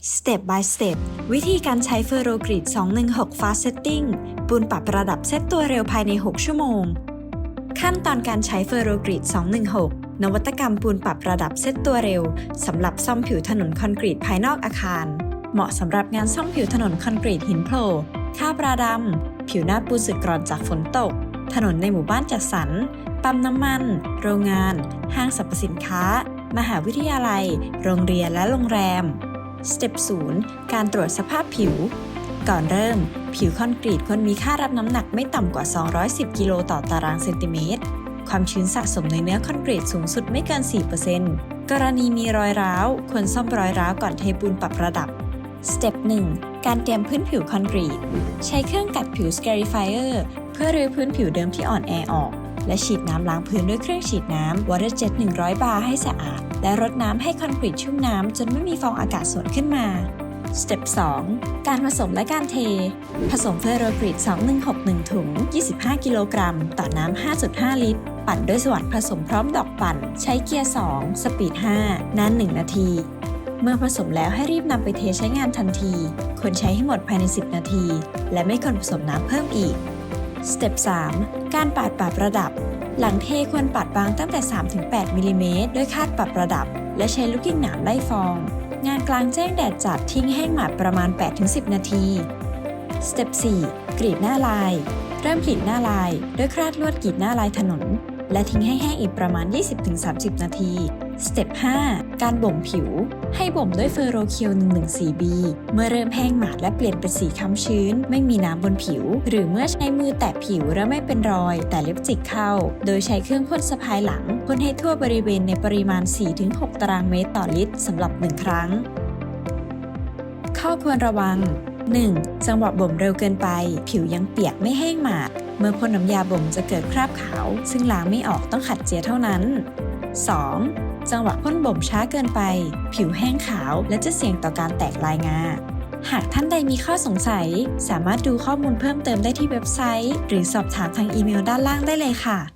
Step by Step วิธีการใช้เฟอร์โรกริด216 Fast Setting ปูนปรับระดับเซตตัวเร็วภายใน 6 ชั่วโมง ขั้นตอนการใช้เฟอร์โรกริด216 นวัตกรรมปูนปรับระดับเซตตัวเร็ว สำหรับซ่อมผิวถนนคอนกรีตภายนอกอาคาร เหมาะสำหรับงานซ่อมผิวถนนคอนกรีตหินโผล่ค่าบราดำ ผิวหน้าปูนสึกกร่อนจากฝนตก ถนนในหมู่บ้านจัดสรร ปั๊มน้ำมัน โรงงาน ห้างสรรพสินค้า มหาวิทยาลัย โรงเรียนและโรงแรม สเต็ป0การตรวจสภาพผิว ก่อนเริ่ม ผิวคอนกรีตควรมีค่ารับน้ำหนักไม่ต่ำกว่า 210 กิโลต่อตารางเซนติเมตร ความชื้นสะสมในเนื้อคอนกรีตสูงสุดไม่เกิน 4%กรณีมีรอยร้าว ควรซ่อมรอยร้าวก่อนเทปูนปรับระดับสเต็ป1การเตรียมพื้นผิวคอนกรีต ใช้เครื่องกัดผิว Scarifier เพื่อรื้อพื้นผิวเดิมที่อ่อนแอออก และฉีดน้ำล้างพื้นด้วยเครื่องฉีดน้ำ Water Jet 100 บาร์ให้สะอาด และรดน้ำให้คอนกรีตชุ่มน้ำจนไม่มีฟองอากาศสวนขึ้นมาสเต็ป2การผสมและการเท ผสมเฟอร์โรกรีด2161 ถุง 25 กิโลกรัม ต่อน้ำ 5.5 ลิตร ปั่นด้วยสวัสดผสมพร้อมดอกปั่น ใช้เกียร์ 2 สปีด 5 นาน 1 นาที เมื่อผสมแล้วให้รีบนำไปเทใช้งานทันที ควรใช้ให้หมดภายใน 10 นาที และไม่ควรผสมน้ำเพิ่มอีก สเต็ป3การปาดปรับระดับ หลังเทควรปัดบางตั้งแต่ 3-8มิลลิเมตรด้วยคาดปรับระดับ และใช้ลูกยิงหนามไล่ฟอง งานกลางแจ้งแดดจัดทิ้งแห้งหมาดประมาณ 8-10 นาทีสเต็ป4กรีดหน้าลาย เริ่มกรีดหน้าลาย ด้วยคราดลวดกรีดหน้าลายถนน และทิ้งให้แห้งอีกประมาณ 20-30 นาที สเต็ป5การบ่มผิว ให้บ่มด้วยเฟอร์โรเคียว 114B เมื่อเริ่มแห้งหมาดและเปลี่ยนเป็นสีค้ำชื้น ไม่มีน้ำบนผิว หรือเมื่อใช้มือแตะผิวแล้วไม่เป็นรอย แต่เล็บจิกเข้า โดยใช้เครื่องพ่นสะพายหลังพ่นให้ทั่วบริเวณในปริมาณ 4-6 ตารางเมตรต่อลิตรสำหรับ 1 ครั้ง ข้อควรระวัง 1. จังหวะบ่มเร็วเกินไป ผิวยังเปียกไม่แห้งหมาดเมื่อพ่นน้ำยาบ่มจะเกิดคราบขาว ซึ่งล้างไม่ออกต้องขัดเจียเท่านั้น 2. จังหวะพ่นบ่มช้าเกินไป ผิวแห้งขาวและจะเสี่ยงต่อการแตกลายงา หากท่านใดมีข้อสงสัย สามารถดูข้อมูลเพิ่มเติมได้ที่เว็บไซต์ หรือสอบถามทางอีเมลด้านล่างได้เลยค่ะ